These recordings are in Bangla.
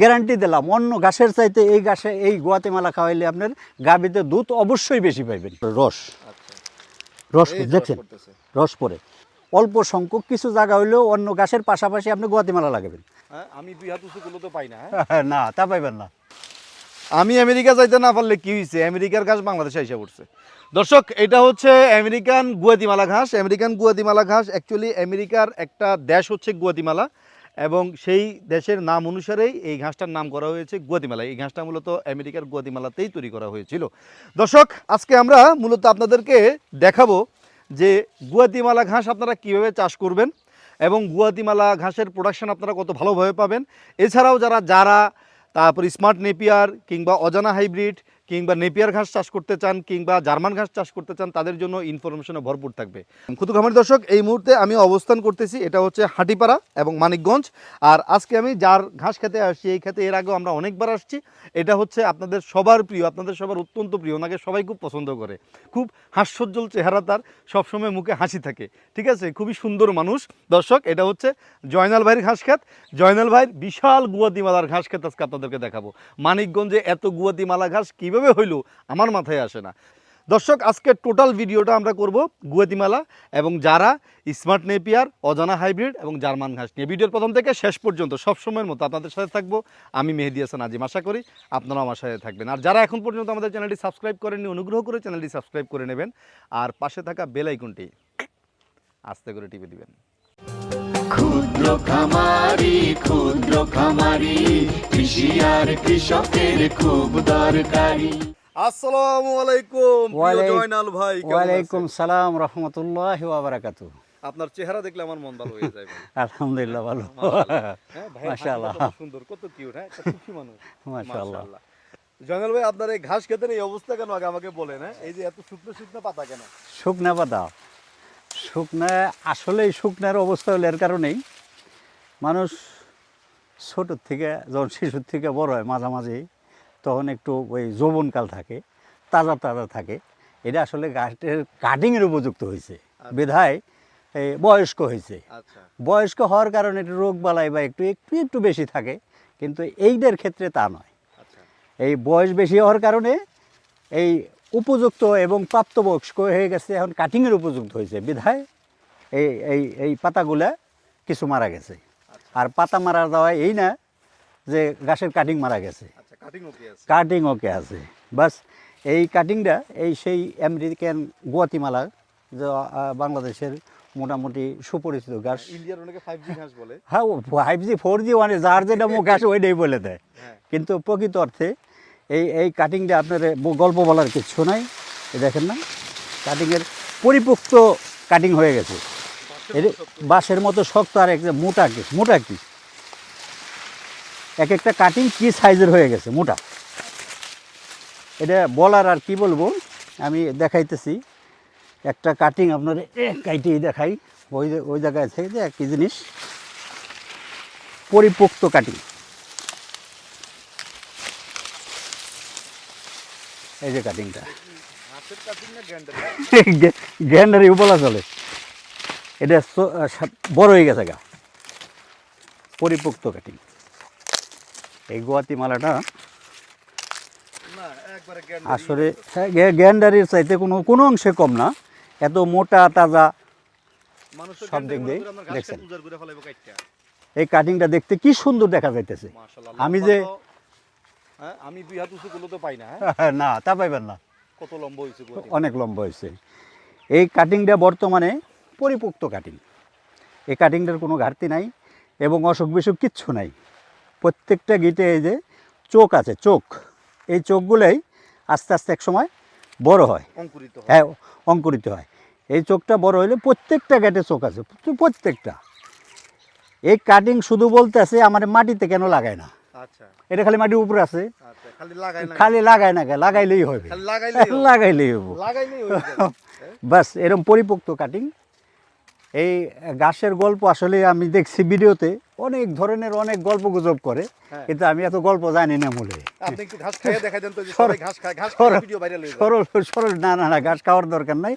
গ্যারান্টি দিলাম। অন্য ঘাসের চাইতে এই ঘাসে এই গোয়াতেমালা খাওয়াইলে আপনার গাভীতে দুধ অবশ্যই বেশি পাইবেন। রস। রস দেখছেন রস পরে অল্প সংখ্যক কিছু জায়গা হইলেও অন্য ঘাসের পাশাপাশি আপনি গোয়াতেমালা লাগাবেন। হ্যাঁ, আমি দুই হাত উঁচু করলে তো পাই না হ্যাঁ? না তা পাইবেন না। আমি আমেরিকা যাইতে না পারলে কি হয়েছে আমেরিকার ঘাস বাংলাদেশে এসে পড়ছে। দর্শক এটা হচ্ছে আমেরিকান গুয়াতিমালা ঘাস। আমেরিকান গুয়াতিমালা ঘাস অ্যাকচুয়ালি আমেরিকার একটা দেশ হচ্ছে গুয়াতিমালা। এবং সেই দেশের নাম অনুসারেই এই ঘাসটার নাম করা হয়েছে গুয়াতিমালা এই ঘাসটা মূলত আমেরিকার গুয়াতিমালাতেই তৈরি করা হয়েছিল। দর্শক, আজকে আমরা মূলত আপনাদেরকে দেখাবো যে গুয়াতিমালা ঘাস আপনারা কীভাবে চাষ করবেন এবং গুয়াতিমালা ঘাসের প্রোডাকশন আপনারা কত ভালোভাবে পাবেন। এছাড়াও যারা যারা, তারপর স্মার্ট নেপিয়ার কিংবা অজানা হাইব্রিড কিংবা নেপিয়ার ঘাস চাষ করতে চান কিংবা জার্মান ঘাস চাষ করতে চান, তাদের জন্য ইনফরমেশনে ভরপুর থাকবে। খুদু খামারি দর্শক, এই মুহূর্তে আমি অবস্থান করতেছি, এটা হচ্ছে হাটিপাড়া এবং মানিকগঞ্জ। আর আজকে আমি যার ঘাস খেতে আসছি, এই খেতে এর আগেও আমরা অনেকবার আসছি, এটা হচ্ছে আপনাদের সবার প্রিয়, আপনাদের সবার অত্যন্ত প্রিয়, ওনাকে সবাই খুব পছন্দ করে। খুব হাস্যজ্জ্বল চেহারা তার, সবসময় মুখে হাসি থাকে। ঠিক আছে? খুবই সুন্দর মানুষ। দর্শক, এটা হচ্ছে জয়নাল ভাইয়ের ঘাস খেত। জয়নাল ভাইয়ের বিশাল গুয়াতিমালার ঘাস খেত আজকে আপনাদেরকে দেখাবো। মানিকগঞ্জে এত গুয়াতিমালা ঘাস কীভাবে হইল আমার মাথায় আসে না। দর্শক, আজকে টোটাল ভিডিওটা আমরা করব গুয়াতিমালা এবং যারা স্মার্ট নেপিয়ার, অজানা হাইব্রিড এবং জার্মান ঘাস নিয়ে। ভিডিওর প্রথম থেকে শেষ পর্যন্ত সব সময়ের মতো আপনাদের সাথে থাকব। আমি মেহেদি হাসান আজিম, আশা করি আপনারাও আমার সাথে থাকবেন। আর যারা এখন পর্যন্ত আমাদের চ্যানেলটি সাবস্ক্রাইব করেননি, অনুগ্রহ করে চ্যানেলটি সাবস্ক্রাইব করে নেবেন। আর পাশে থাকা বেল আইকনটি আস্তে করে টিপে দিবেন। ক্ষুদ্র খামারি ক্ষুদ্র খামারি কৃষি আর কৃষকের খুব দরকারি। আসসালামু আলাইকুম প্রিয় জয়নাল ভাই ওয়ালাইকুম? সালাম রহমতুল্লাহ বারাকাতু আপনার চেহারা দেখলে আমার মন ভালো হয়ে যায় আলহামদুলিল্লাহ ভালো। হ্যাঁ ভাই মাশাআল্লাহ। সুন্দর কত কিউট হ্যাঁ সুখী মানুষ। মাশাআল্লাহ। জয়নাল ভাই আপনার এই ঘাস খেতের এই অবস্থা কেন? আগে আমাকে বলেন হ্যাঁ? এই যে এত শুকনো শুকনো পাতা কেন? শুকনা পাতা? শুকনা আসলেই শুকনার অবস্থা হলে এর কারণেই। মানুষ ছোটোর থেকে যখন শিশুর থেকে বড় হয় মাঝামাঝি তখন একটু ওই যৌবনকাল থাকে তাজা তাজা থাকে। এটা আসলে গাছের কাটিংয়ের উপযুক্ত হয়েছে। বেধায় এই বয়স্ক হয়েছে। আচ্ছা। বয়স্ক হওয়ার কারণে একটু রোগ বালাই বা একটু একটু একটু বেশি থাকে কিন্তু এইদের ক্ষেত্রে তা নয়। আচ্ছা। এই বয়স বেশি হওয়ার কারণে এই উপযুক্ত এবং প্রাপ্তবয়স্ক হয়ে গেছে এখন কাটিংয়ের উপযুক্ত হয়েছে। বিধায় এই এই এই পাতাগুলা কিছু মারা গেছে। আর পাতা মারা দেওয়া এই না যে গাছের কাটিং মারা গেছে। আচ্ছা কাটিং ওকে আছে? বাস এই কাটিংটা এই সেই আমেরিকান গুয়াতিমালা যে বাংলাদেশের মোটামুটি সুপরিচিত গাছ। ইন্ডিয়ার অনেকে 5G ঘাস হ্যাঁ ফাইভ জি ফোর জি ওয়ানে যার যেটা মুখ আসে ওইটাই বলে দেয়। হ্যাঁ। কিন্তু প্রকৃত অর্থে এই এই কাটিংটা আপনার গল্প বলার কিছু নাই। দেখেন না কাটিংয়ের পরিপুক্ত কাটিং হয়ে গেছে। এর বাঁশের মতো শক্ত আর একটা মোটা কি মোটা কি? এক একটা কাটিং কি সাইজের হয়ে গেছে, মোটা? এটা বলার আর কি বলব, আমি দেখাইতেছি। একটা কাটিং আপনার কাইটেই দেখাই, ওই ওই জায়গায় থেকে যে একই জিনিস। পরিপুক্ত কাটিং এই যে কাটিংটা গ্যান্ডার বলা চলে। এটা বড় হয়ে গেছে গা। পরিপুক্ত কাটিং এই একবারে গ্যান্ডার আসলে গ্যান্ডারির চাইতে কোনো কোনো অংশে কম না। এত মোটা তাজা সব দিক দিয়ে। দেখছেন। এই কাটিংটা দেখতে কি সুন্দর দেখা যাইতেছে। আমি যে- হ্যাঁ আমি দুই হাত উঁচু করলে তো পাই না হ্যাঁ? না তা পাইবেন না। কত লম্বা হয়েছে অনেক লম্বা হয়েছে। এই কাটিংটা বর্তমানে পরিপুক্ত কাটিং এই কাটিংটার কোনো ঘাটতি নাই এবং অসুখ বিসুখ কিচ্ছু নাই। প্রত্যেকটা গিটে এই যে চোখ আছে চোখ। এই চোখগুলোই আস্তে আস্তে এক সময় বড় হয়। অঙ্কুরিত হ্যাঁ। অঙ্কুরিত হয়। এই চোখটা বড় হইলে প্রত্যেকটা গেটে চোখ আছে প্রত্যেকটা। এই কাটিং শুধু বলতে আছে আমার মাটিতে কেন লাগায় না? এটা খালি মাটির উপরে আছে। আচ্ছা খালি লাগাই না লাগাইলেই হবে। লাগাইলেই হবে। বাস এরম পরিপক্ত কাটিং এই গাছের গল্প আসলে আমি দেখছি ভিডিওতে। অনেক ধরনের অনেক গল্প গুজব করে হ্যাঁ। কিন্তু আমি এত গল্প জানি না মূলে। হয়ে সরল সরল না না না ঘাস খাওয়ার দরকার নাই।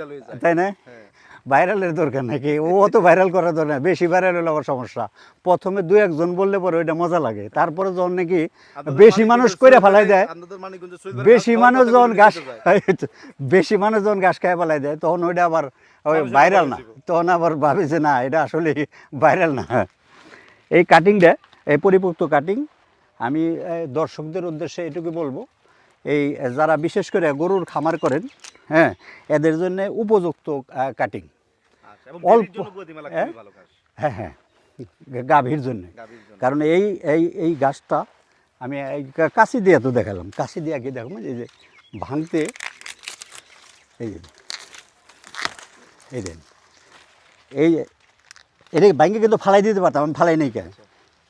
হয়ে তাই না? হ্যাঁ। ভাইরালের দরকার নাকি ও অত ভাইরাল করার দরকার। বেশি ভাইরাল হলে আবার সমস্যা। প্রথমে দু একজন বললে পরে ওইটা মজা লাগে। তারপরে যখন নাকি বেশি মানুষ করে ফেলাই দেয় বেশি মানুষ যখন ঘাস। বেশি মানুষ যখন ঘাস খায় ফেলাই দেয় তখন ওইটা আবার ভাইরাল না। তখন আবার ভাবে যে না এটা আসলে ভাইরাল না। এই কাটিংটা এই পরিপুক্ত কাটিং আমি দর্শকদের উদ্দেশ্যে এটুকু বলব। এই যারা বিশেষ করে গরুর খামার করেন হ্যাঁ এদের জন্য উপযুক্ত কাটিং আচ্ছা, অল্প- হ্যাঁ? হ্যাঁ হ্যাঁ গাভীর জন্য। কারণ এই এই এই গাছটা আমি এই কাশি দিয়ে তো দেখালাম। কাশি দিয়ে কি দেখো এই যে ভাঙতে এই যে এই দেন। এই এটা ভাঙে কিন্তু ফালাই দিতে পারতাম আমি ফালাই নেই কেন?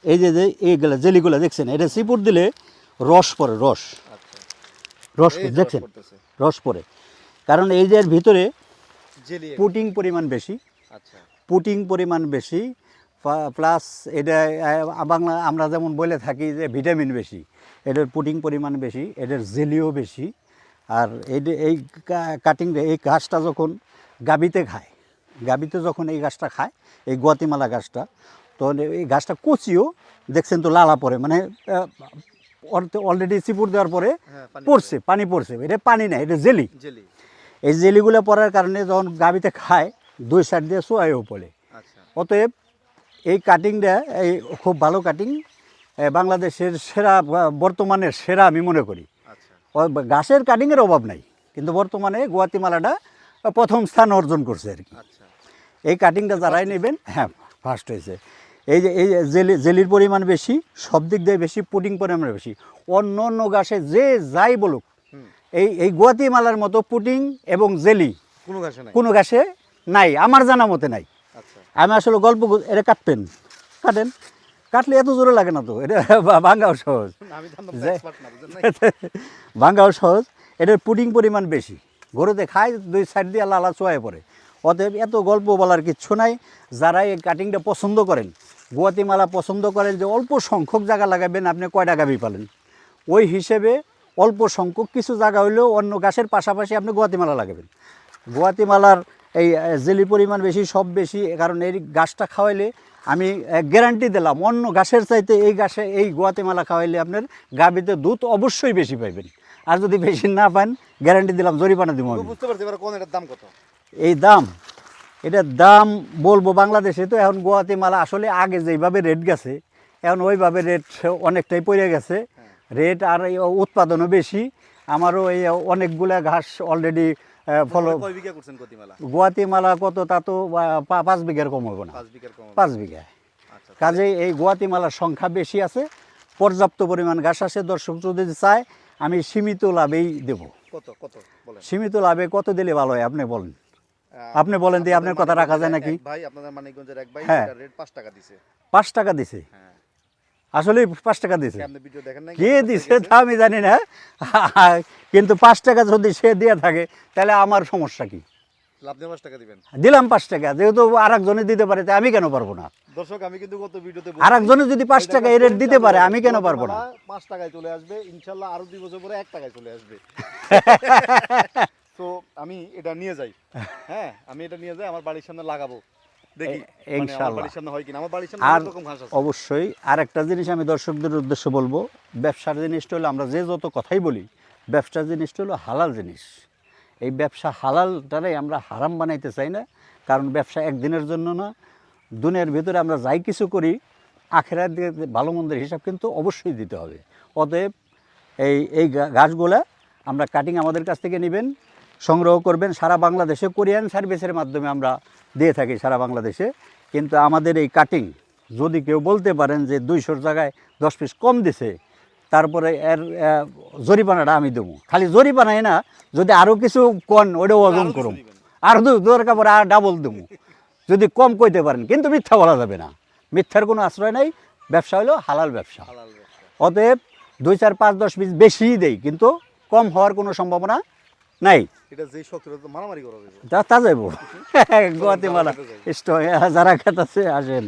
এই যে এইগুলো জেলিগুলো দেখছেন? এটা সিপুর দিলে রস পড়ে রস। আচ্ছা। রস দেখছেন? রস পড়ে কারণ এই যে ভিতরে পুটিং পরিমাণ বেশি। আচ্ছা। পুটিং পরিমাণ বেশি প্লাস এটা বাংলা আমরা যেমন বলে থাকি যে ভিটামিন বেশি এটার পুটিং পরিমাণ বেশি এটার জেলিও বেশি। আর এই কাটিং এই গাছটা যখন গাবিতে খায় গাবিতে যখন এই গাছটা খায় এই গুয়াতিমালা গাছটা তখন এই গাছটা কচিও দেখছেন তো লালা পড়ে মানে অলরেডি চিপুর দেওয়ার পরে হ্যাঁ, পড়ছে। পানি পড়ছে এটা পানি না এটা জেলি। এই জেলিগুলো পড়ার কারণে যখন গাবিতে খায় দুই সাইড দিয়ে সোয়াইও পড়ে। আচ্ছা। অতএব এই কাটিংটা এই খুব ভালো কাটিং বাংলাদেশের সেরা বর্তমানের সেরা আমি মনে করি। আচ্ছা। গাছের কাটিংয়ের অভাব নাই কিন্তু বর্তমানে গুয়াতিমালাটা প্রথম স্থান অর্জন করছে আর কি। আচ্ছা। এই কাটিংটা যারাই নেবেন হ্যাঁ ফার্স্ট হয়েছে। এই যে এই জেলি জেলির পরিমাণ বেশি সব দিক দিয়ে বেশি পুডিং পরিমাণ বেশি। অন্য অন্য গাছে যে যাই বলুক এই এই গুয়াতিমালার মতো পুডিং এবং জেলি কোনো নাই? কোনো গাছে নাই আমার জানা মতে নাই। আচ্ছা। আমি আসলে গল্প এটা কাটবেন কাটেন। কাটলে এত জোরে লাগে না তো এটা ভাঙ্গাও সহজ। ভাঙ্গাও সহজ এটার পুডিং পরিমাণ বেশি। গরুতে খায় দুই সাইড দিয়ে লালা চোয়ায় পড়ে। অতএব এত গল্প বলার কিচ্ছু নাই। যারা এই কাটিংটা পছন্দ করেন, গুয়াতিমালা পছন্দ করেন যে অল্প সংখ্যক জায়গা লাগাবেন, আপনি কয় টাকা পালেন? ওই হিসেবে অল্প সংখ্যক কিছু জায়গা হলেও অন্য গাছের পাশাপাশি আপনি গুয়াতিমালা লাগাবেন। গুয়াতিমালার এই জেলির পরিমাণ বেশি, সব বেশি কারণ এই গাছটা খাওয়াইলে আমি গ্যারান্টি দিলাম, অন্য গাছের চাইতে এই গাছে, এই গুয়াতিমালা খাওয়াইলে আপনার গাভীতে দুধ অবশ্যই বেশি পাইবেন। আর যদি বেশি না পান গ্যারান্টি দিলাম, জরিমানা দিব বুঝতে পারছি কোন এটার দাম কত? এই দাম এটার দাম বলব বাংলাদেশে তো এখন গুয়াতিমালা আসলে আগে যেইভাবে রেট গেছে এখন ওইভাবে রেট অনেকটাই পড়ে গেছে। রেট আর এই উৎপাদনও বেশি আমারও এই অনেকগুলা ঘাস অলরেডি ফলো গুয়াতিমালা কত তা তো পাঁচ বিঘার কম হবে না। পাঁচ বিঘা। আচ্ছা কাজেই এই গুয়াতিমালার সংখ্যা বেশি আছে পর্যাপ্ত পরিমাণ ঘাস আছে দর্শক যদি চায় আমি সীমিত লাভেই দেব। কত কত সীমিত লাভে কত দিলে ভালো হয় আপনি বলেন। আপনি বলেন দিয়ে আপনার কথা রাখা যায় নাকি? ভাই আপনাদের মানিকগঞ্জের এক ভাই হ্যাঁ। রেট পাঁচ টাকা দিছে। পাঁচ টাকা দিছে? হ্যাঁ। আসলে পাঁচ টাকা দিছে? আপনি ভিডিও দেখেন নাই? কে দিছে তা আমি জানি না। কিন্তু পাঁচ টাকা যদি সে দিয়ে থাকে তাহলে আমার সমস্যা কি? লাভ দিয়ে পাঁচ টাকা দিবেন। দিলাম পাঁচ টাকা যেহেতু আর একজনে দিতে পারে তা আমি কেন পারব না? দর্শক আমি কিন্তু গত ভিডিওতে আর একজনে যদি পাঁচ টাকা এই রেট দিতে পারে আমি কেন পারব না? পাঁচ টাকায় চলে আসবে ইনশাল্লাহ আরও দুই বছর পরে এক টাকায় চলে আসবে। তো আমি এটা নিয়ে যাই। হ্যাঁ আমি এটা নিয়ে যাই আমার বাড়ির সামনে লাগাবো। দেখি মানে আমার ইনশাল্লাহ। বাড়ির সামনে হয় কিনা আমার বাড়ির সামনে আর অনেক রকম ঘাস আছে। অবশ্যই আর একটা জিনিস আমি দর্শকদের উদ্দেশ্যে বলব ব্যবসার জিনিসটা হলো আমরা যে যত কথাই বলি ব্যবসার জিনিসটা হলো হালাল জিনিস। এই ব্যবসা হালালটারে আমরা হারাম বানাইতে চাই না কারণ ব্যবসা একদিনের জন্য না দুনিয়ার ভিতরে আমরা যাই কিছু করি আখেরার দিকে ভালো মন্দের হিসাব কিন্তু অবশ্যই দিতে হবে। অতএব এই এই গাছগুলা আমরা কাটিং আমাদের কাছ থেকে নেবেন সংগ্রহ করবেন। সারা বাংলাদেশে কোরিয়ান সার্ভিসের মাধ্যমে আমরা দিয়ে থাকি সারা বাংলাদেশে। কিন্তু আমাদের এই কাটিং যদি কেউ বলতে পারেন যে দুইশোর জায়গায় দশ পিস কম দিছে তারপরে এর জরিমানাটা আমি দেবো। খালি জরিমানাই না যদি আরও কিছু কন ওটাও ওজন করুন। আর দু দরকার পরে আর ডাবল দেবো। যদি কম কইতে পারেন কিন্তু মিথ্যা বলা যাবে না। মিথ্যার কোনো আশ্রয় নাই। ব্যবসা হলো হালাল ব্যবসা। হালাল ব্যবসা। অতএব দুই চার পাঁচ দশ পিস বেশিই দেই কিন্তু কম হওয়ার কোনো সম্ভাবনা নাই? এটা যে শখ তো মারামারি করা যাবে। তা যাইব। গুয়াতিমালা স্ট যারা খেতাছে আসেন।